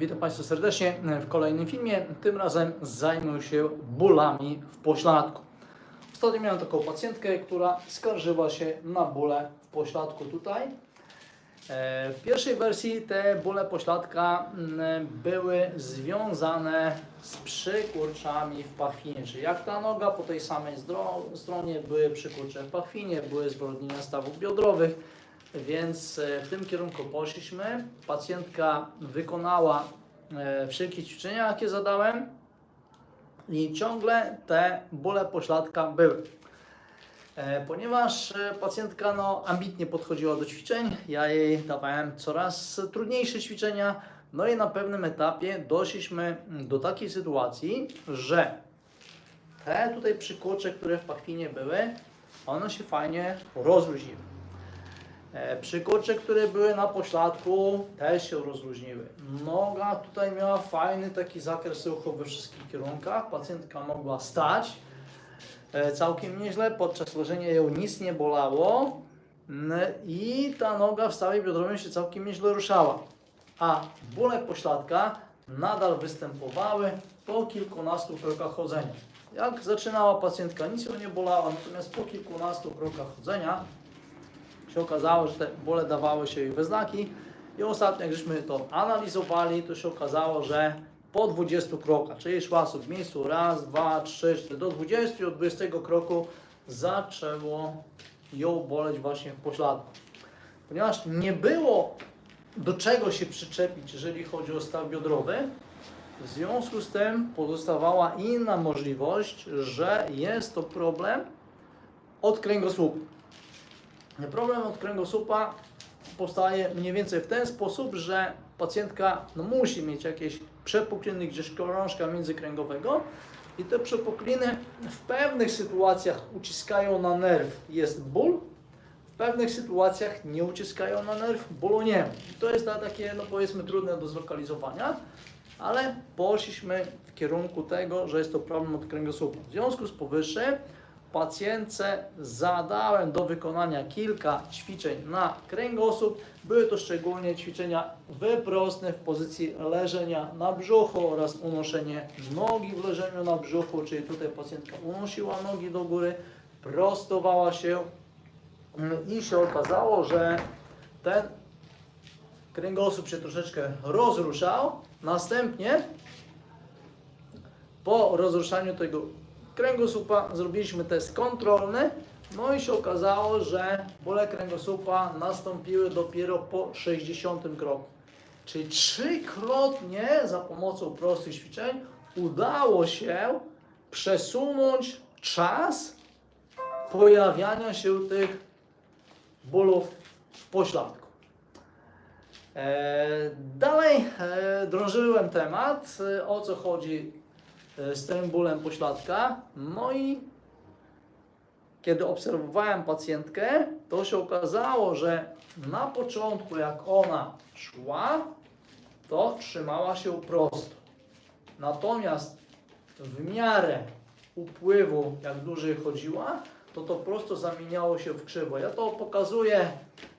Witam Państwa serdecznie w kolejnym filmie. Tym razem zajmę się bólami w pośladku. Ostatnio miałem taką pacjentkę, która skarżyła się na bóle w pośladku tutaj. E, W pierwszej wersji te bóle pośladka mm, były związane z przykurczami w pachwinie, czyli jak ta noga po tej samej stronie były przykurcze w pachwinie, były zbrodnienia stawów biodrowych, więc e, w tym kierunku poszliśmy. Pacjentka wykonała e, wszelkie ćwiczenia, jakie zadałem i ciągle te bóle pośladka były. E, Ponieważ pacjentka no, ambitnie podchodziła do ćwiczeń, ja jej dawałem coraz trudniejsze ćwiczenia, no i na pewnym etapie doszliśmy do takiej sytuacji, że te tutaj przykurcze, które w pachwinie były, one się fajnie rozluźniły. E, Przykurcze, które były na pośladku, też się rozluźniły. Noga tutaj miała fajny taki zakres ruchu we wszystkich kierunkach. Pacjentka mogła stać e, całkiem nieźle. Podczas leżenia ją nic nie bolało i ta noga w stawie biodrowym się całkiem nieźle ruszała. A bóle pośladka nadal występowały po kilkunastu krokach chodzenia. Jak zaczynała pacjentka, nic ją nie bolało, natomiast po kilkunastu krokach chodzenia się okazało, że te bóle dawały się jej we znaki i ostatnio jak żeśmy to analizowali, to się okazało, że po 20 krokach, czyli szła w miejscu raz, dwa, trzy, cztery, do 20 i od 20 kroku zaczęło ją boleć właśnie w pośladku. Ponieważ nie było do czego się przyczepić, jeżeli chodzi o staw biodrowy, w związku z tym pozostawała inna możliwość, że jest to problem od kręgosłupa. Problem od kręgosłupa powstaje mniej więcej w ten sposób, że pacjentka no, musi mieć jakieś przepukliny gdzieś krążka międzykręgowego i te przepukliny w pewnych sytuacjach uciskają na nerw, jest ból, w pewnych sytuacjach nie uciskają na nerw, bólu nie To jest takie, no powiedzmy, trudne do zlokalizowania, ale poszliśmy w kierunku tego, że jest to problem od kręgosłupa. W związku z powyższym pacjentce zadałem do wykonania kilka ćwiczeń na kręgosłup. Były to szczególnie ćwiczenia wyprostne w pozycji leżenia na brzuchu oraz unoszenie nogi w leżeniu na brzuchu, czyli tutaj pacjentka unosiła nogi do góry, prostowała się mm, i się okazało, że ten kręgosłup się troszeczkę rozruszał. Następnie po rozruszaniu tego kręgosłupa zrobiliśmy test kontrolny, no i się okazało, że bóle kręgosłupa nastąpiły dopiero po 60 kroku. Czyli trzykrotnie za pomocą prostych ćwiczeń udało się przesunąć czas pojawiania się tych bólów w pośladku. E, dalej e, drążyłem temat, e, o co chodzi z tym bólem pośladka. No i kiedy obserwowałem pacjentkę, to się okazało, że na początku, jak ona szła, to trzymała się prosto. Natomiast w miarę upływu, jak dłużej chodziła, to to prosto zamieniało się w krzywo. Ja to pokazuję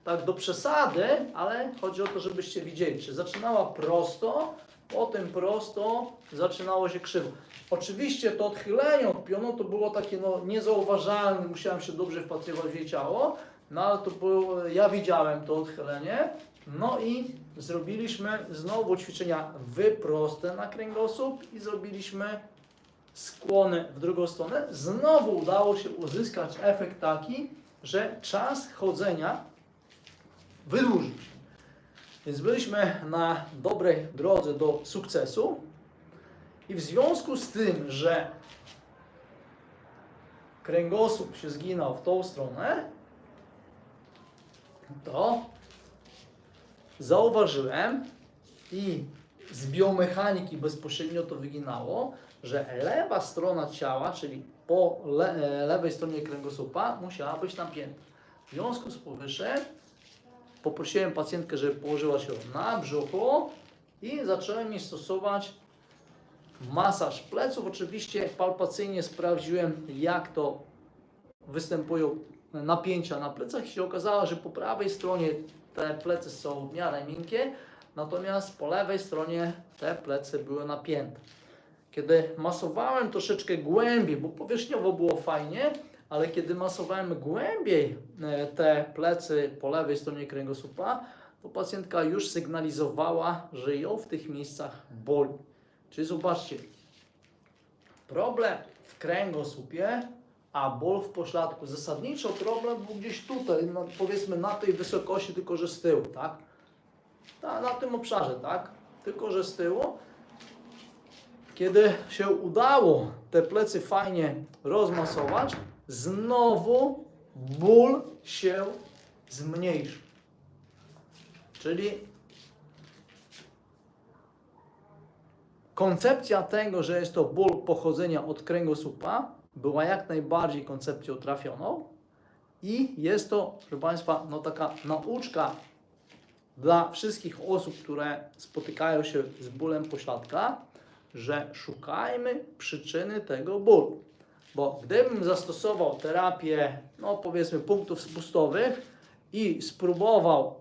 tak do przesady, ale chodzi o to, żebyście widzieli, czy zaczynała prosto, potem prosto zaczynało się krzywo. Oczywiście to odchylenie od pionu to było takie no, niezauważalne, musiałem się dobrze wpatrywać w jej ciało, no ale to było, ja widziałem to odchylenie, no i zrobiliśmy znowu ćwiczenia wyproste na kręgosłup i zrobiliśmy skłony w drugą stronę. Znowu udało się uzyskać efekt taki, że czas chodzenia wydłużył się. Więc byliśmy na dobrej drodze do sukcesu i w związku z tym, że kręgosłup się zginął w tą stronę, to zauważyłem i z biomechaniki bezpośrednio to wyginało, że lewa strona ciała, czyli po le, e, lewej stronie kręgosłupa, musiała być napięta. W związku z powyższym poprosiłem pacjentkę, żeby położyła się na brzuchu i zacząłem jej stosować masaż pleców. Oczywiście palpacyjnie sprawdziłem, jak to występują napięcia na plecach i się okazało, że po prawej stronie te plecy są w miarę miękkie, natomiast po lewej stronie te plecy były napięte. Kiedy masowałem troszeczkę głębiej, bo powierzchniowo było fajnie, ale kiedy masowałem głębiej e, te plecy po lewej stronie kręgosłupa, to pacjentka już sygnalizowała, że ją w tych miejscach boli. Czyli zobaczcie, problem w kręgosłupie, a ból w pośladku. Zasadniczo problem był gdzieś tutaj, no, powiedzmy na tej wysokości, tylko że z tyłu, tak? Na, na tym obszarze, tak? Tylko że z tyłu. Kiedy się udało te plecy fajnie rozmasować, znowu ból się zmniejszył. Czyli koncepcja tego, że jest to ból pochodzenia od kręgosłupa, była jak najbardziej koncepcją trafioną i jest to, proszę Państwa, no taka nauczka dla wszystkich osób, które spotykają się z bólem pośladka, że szukajmy przyczyny tego bólu. Bo gdybym zastosował terapię, no powiedzmy, punktów spustowych i spróbował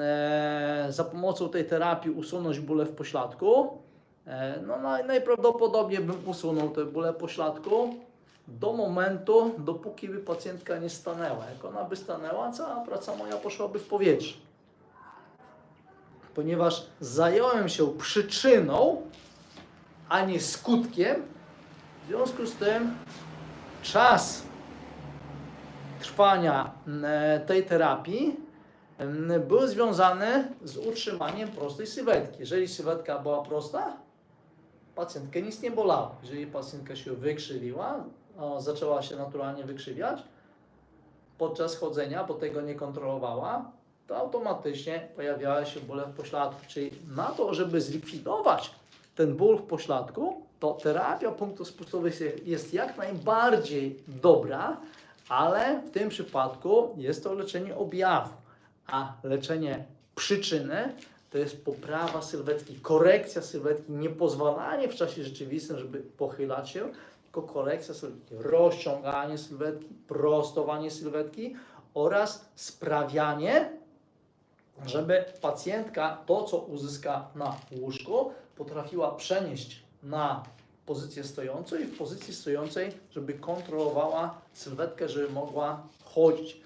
e, za pomocą tej terapii usunąć bóle w pośladku, no naj, najprawdopodobniej bym usunął te bóle pośladku do momentu, dopóki by pacjentka nie stanęła. Jak ona by stanęła, cała praca moja poszłaby w powietrze. Ponieważ zająłem się przyczyną, a nie skutkiem, w związku z tym czas trwania e, tej terapii m, był związany z utrzymaniem prostej sylwetki. Jeżeli sylwetka była prosta, pacjentkę nic nie bolało. Jeżeli pacjentka się wykrzywiła, zaczęła się naturalnie wykrzywiać podczas chodzenia, bo tego nie kontrolowała, to automatycznie pojawiały się bóle w pośladku. Czyli na to, żeby zlikwidować ten ból w pośladku, to terapia punktów spustowych jest jak najbardziej dobra, ale w tym przypadku jest to leczenie objawu, a leczenie przyczyny to jest poprawa sylwetki, korekcja sylwetki, nie pozwalanie w czasie rzeczywistym, żeby pochylać się, tylko korekcja sylwetki, rozciąganie sylwetki, prostowanie sylwetki oraz sprawianie, żeby pacjentka to, co uzyska na łóżku, potrafiła przenieść na pozycję stojącą i w pozycji stojącej, żeby kontrolowała sylwetkę, żeby mogła chodzić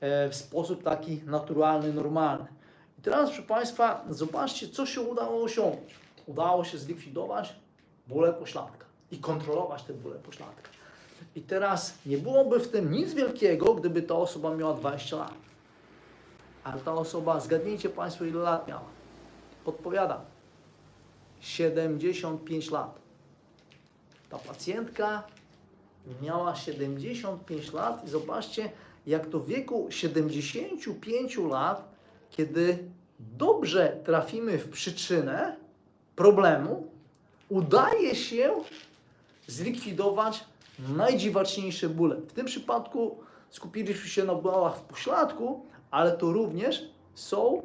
e, w sposób taki naturalny, normalny. Teraz, proszę Państwa, zobaczcie, co się udało osiągnąć. Udało się zlikwidować bóle pośladka i kontrolować te bóle pośladka. I teraz nie byłoby w tym nic wielkiego, gdyby ta osoba miała 20 lat. Ale ta osoba, zgadnijcie Państwo, ile lat miała. Podpowiadam. 75 lat. Ta pacjentka miała 75 lat i zobaczcie, jak to w wieku 75 lat, kiedy dobrze trafimy w przyczynę problemu, udaje się zlikwidować najdziwaczniejsze bóle. W tym przypadku skupiliśmy się na bólach w pośladku, ale to również są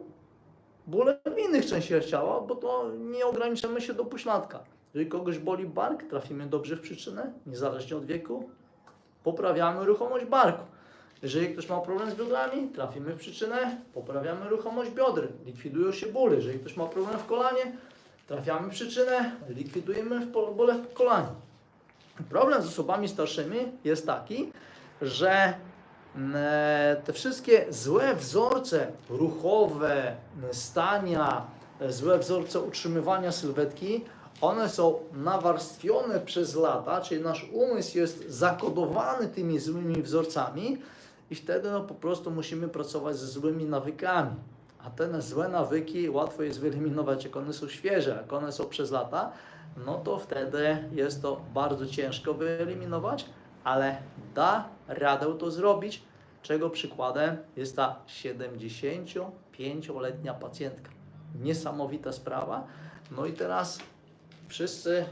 bóle w innych częściach ciała, bo to nie ograniczamy się do pośladka. Jeżeli kogoś boli bark, trafimy dobrze w przyczynę, niezależnie od wieku, poprawiamy ruchomość barku. Jeżeli ktoś ma problem z biodrami, trafimy w przyczynę, poprawiamy ruchomość biodry, likwidują się bóle. Jeżeli ktoś ma problem w kolanie, trafiamy w przyczynę, likwidujemy bóle w kolanie. Problem z osobami starszymi jest taki, że mm, e, te wszystkie złe wzorce ruchowe, stania, e, złe wzorce utrzymywania sylwetki, one są nawarstwione przez lata, czyli nasz umysł jest zakodowany tymi złymi wzorcami i wtedy no, po prostu musimy pracować ze złymi nawykami. A te złe nawyki łatwo jest wyeliminować, jak one są świeże, jak one są przez lata, no to wtedy jest to bardzo ciężko wyeliminować, ale da radę to zrobić, czego przykładem jest ta 75-letnia pacjentka. Niesamowita sprawa. No i teraz wszyscy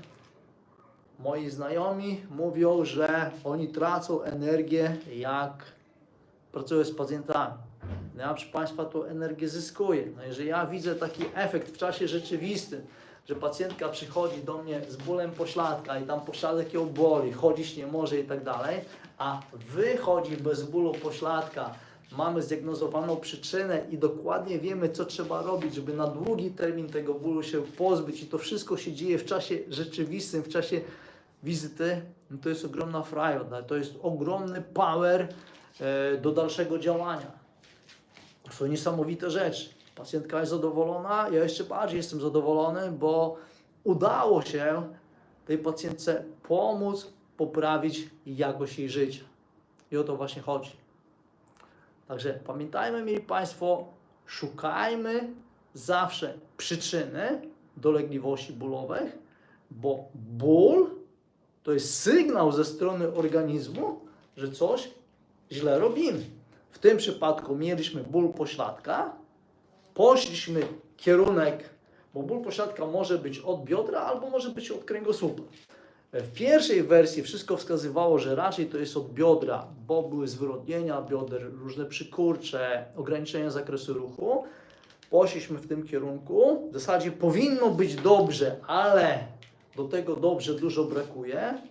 moi znajomi mówią, że oni tracą energię, jak pracują z pacjentami. No ja, proszę Państwa, tą energię zyskuję. No jeżeli ja widzę taki efekt w czasie rzeczywistym, że pacjentka przychodzi do mnie z bólem pośladka i tam pośladek ją boli, chodzić nie może i tak dalej, a wychodzi bez bólu pośladka, mamy zdiagnozowaną przyczynę i dokładnie wiemy, co trzeba robić, żeby na długi termin tego bólu się pozbyć, i to wszystko się dzieje w czasie rzeczywistym, w czasie wizyty, no to jest ogromna frajda, to jest ogromny power do dalszego działania. To są niesamowite rzeczy. Pacjentka jest zadowolona, ja jeszcze bardziej jestem zadowolony, bo udało się tej pacjentce pomóc poprawić jakość jej życia. I o to właśnie chodzi. Także pamiętajmy, mieli Państwo, szukajmy zawsze przyczyny dolegliwości bólowych, bo ból to jest sygnał ze strony organizmu, że coś źle robimy. W tym przypadku mieliśmy ból pośladka, poszliśmy kierunek, bo ból pośladka może być od biodra albo może być od kręgosłupa. W pierwszej wersji wszystko wskazywało, że raczej to jest od biodra, bo były zwyrodnienia bioder, różne przykurcze, ograniczenia zakresu ruchu. Poszliśmy w tym kierunku. W zasadzie powinno być dobrze, ale do tego dobrze dużo brakuje.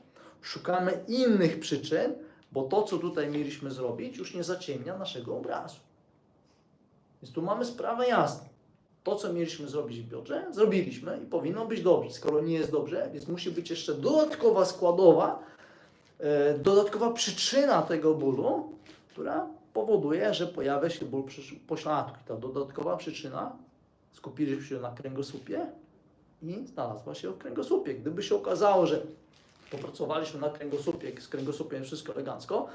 Szukamy innych przyczyn, bo to, co tutaj mieliśmy zrobić, już nie zaciemnia naszego obrazu. Więc tu mamy sprawę jasną. To, co mieliśmy zrobić w biodrze, zrobiliśmy i powinno być dobrze. Skoro nie jest dobrze, więc musi być jeszcze dodatkowa składowa, e, dodatkowa przyczyna tego bólu, która powoduje, że pojawia się ból pośladku. Ta dodatkowa przyczyna skupiliśmy się na kręgosłupie i znalazła się w kręgosłupie. Gdyby się okazało, że popracowaliśmy na kręgosłupie, z kręgosłupiem wszystko elegancko,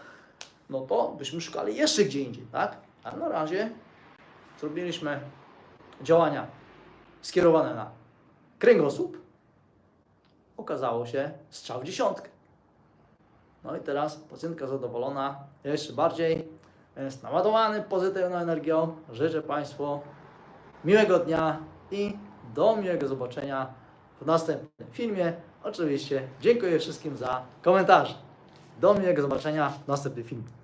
no to byśmy szukali jeszcze gdzie indziej, tak? A na razie zrobiliśmy działania skierowane na kręgosłup, okazało się strzał w dziesiątkę. No i teraz pacjentka zadowolona jeszcze bardziej, jest naładowany pozytywną energią. Życzę Państwu miłego dnia i do miłego zobaczenia w następnym filmie. Oczywiście dziękuję wszystkim za komentarze. Do miłego zobaczenia w następnym filmie.